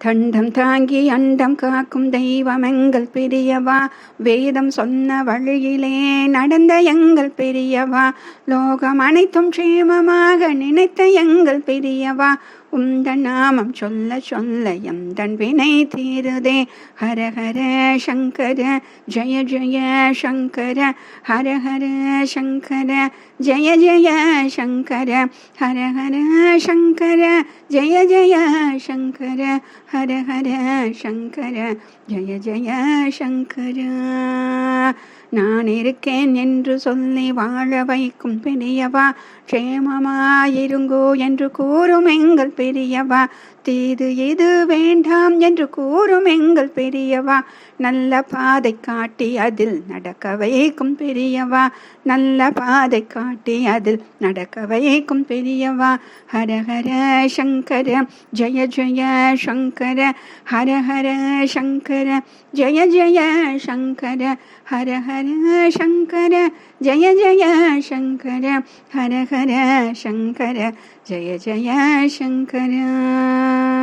தண்டம் தாங்கி அண்டம் காக்கும் தெய்வம் எங்கள் பெரியவா வேதம் சொன்ன வழியிலே நடந்த எங்கள் பெரியவா லோகம் அனைத்தும் க்ஷேமமாக நினைத்த எங்கள் பெரியவா முகுந்த நாமம் சொல்ல சொல்ல எந்தன் வினை தீருதே. ஹர ஹர சங்கர ஜய ஜய சங்கர ஹர ஹர சங்கர ஜய ஜய சங்கர ஹர ஹர சங்கர ஜய ஜய சங்கர ஹர ஹர சங்கர ஜய ஜய சங்கர. நான் இருக்கேன் என்று சொல்லி வாழ வைக்கும் பெரியவா க்ஷேமமாயிருங்கோ என்று கூறும் எங்கள் பெரியவா தீது இது வேண்டாம் என்று கூறும் எங்கள் பெரியவா. நல்ல பாதை காட்டி அதில் நடக்க வைக்கும் பெரியவா. நல்ல பாதை காட்டி அதில் நடக்க வைக்கும் பெரியவா. ஹர ஹர சங்கர ஜய ஜய சங்கர ஹர ஹர சங்கர ஜய ஜய சங்கர ஹர ஹர சங்கர ஜய ஜய சங்கர ஹர ஹர சங்கர ஜய ஜய சங்கர. करा